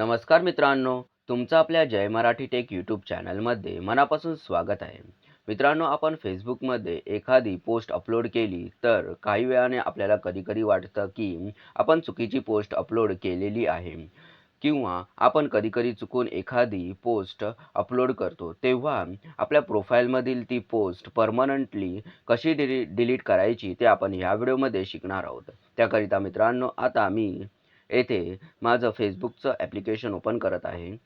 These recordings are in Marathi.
नमस्कार मित्रांनो तुमचं आपल्या जय मराठी टेक यूट्यूब चॅनलमध्ये मनापासून स्वागत आहे. मित्रांनो आपण फेसबुकमध्ये एखादी पोस्ट अपलोड केली तर काही वेळाने आपल्याला कधीकधी वाटतं की आपण चुकीची पोस्ट अपलोड केलेली आहे. किंवा आपण कधीकधी चुकून एखादी पोस्ट अपलोड करतो तेव्हा आपल्या प्रोफाईलमधील ती पोस्ट परमनंटली कशी डिली डिलीट करायची ते आपण ह्या व्हिडिओमध्ये शिकणार आहोत. त्याकरिता मित्रांनो आता मी येथे माझं फेसबुकचं ॲप्लिकेशन ओपन करत आहे.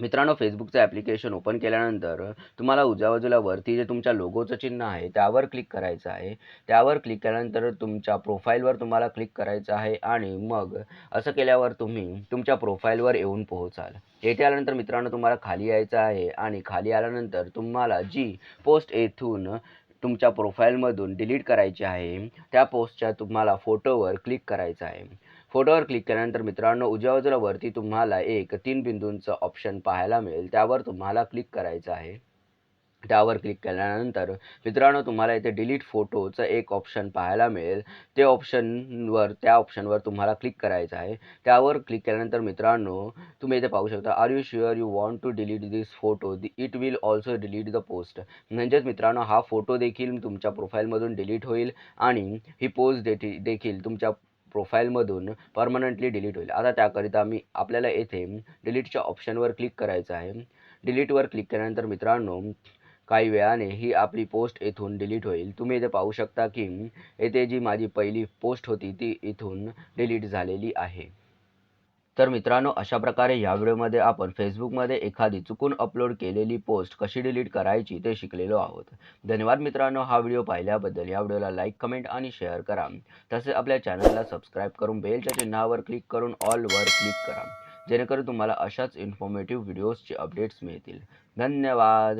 मित्रांनो फेसबुकचं ॲप्लिकेशन ओपन केल्यानंतर तुम्हाला उजव्या बाजूला वरती जे तुमच्या लोगोचं चिन्ह आहे त्यावर क्लिक करायचं आहे. त्यावर क्लिक केल्यानंतर तुमच्या प्रोफाईलवर तुम्हाला क्लिक करायचं आहे आणि मग असं केल्यावर तुम्ही तुमच्या प्रोफाईलवर येऊन पोहोचाल. येथे आल्यानंतर मित्रांनो तुम्हाला खाली यायचं आहे आणि खाली आल्यानंतर तुम्हाला जी पोस्ट येथून तुमच्या प्रोफाईलमधून डिलीट करायची आहे त्या पोस्टच्या तुम्हाला फोटोवर क्लिक करायचं आहे. फोटोवर क्लिक केल्यानंतर मित्रांनो उजव्या बाजूला वरती तुम्हाला एक तीन बिंदूंचं ऑप्शन पाहायला मिळेल. त्यावर तुम्हाला क्लिक करायचं आहे. त्यावर क्लिक केल्यानंतर मित्रांनो तुम्हाला इथे डिलीट फोटोचं एक ऑप्शन पाहायला मिळेल. ते ऑप्शनवर त्या ऑप्शनवर तुम्हाला क्लिक करायचं आहे. त्यावर क्लिक केल्यानंतर मित्रांनो तुम्ही इथे पाहू शकता are you sure you want to delete this photo it will also delete the post म्हणजेच मित्रांनो हा फोटो देखील तुमच्या प्रोफाईलमधून डिलीट होईल आणि ही पोस्ट देखील देखील तुमच्या प्रोफाईलमधून परमनंटली डिलीट होईल. आता त्याकरिता मी आपल्याला येथे डिलीटच्या ऑप्शनवर क्लिक करायचं आहे. डिलीटवर क्लिक केल्यानंतर मित्रांनो काही वेळाने ही आपली पोस्ट येथून डिलीट होईल. तुम्ही इथे पाहू शकता की येथे जी माझी पहिली पोस्ट होती ती इथून डिलीट झालेली आहे. तर मित्रांनो अशा प्रकारे या व्हिडिओमध्ये आपण फेसबुकमध्ये एखादी चुकून अपलोड केलेली पोस्ट कशी डिलीट करायची ते शिकलेलो आहोत. धन्यवाद मित्रांनो हा व्हिडिओ पाहिल्याबद्दल या व्हिडिओला लाईक कमेंट आणि शेअर करा. तसेच आपल्या चॅनलला सबस्क्राईब करून बेलच्या चिन्हावर क्लिक करून ऑलवर क्लिक करा. जेणेकरून तुम्हाला अशाच इन्फॉर्मेटिव्ह व्हिडिओजचे अपडेट्स मिळतील. धन्यवाद.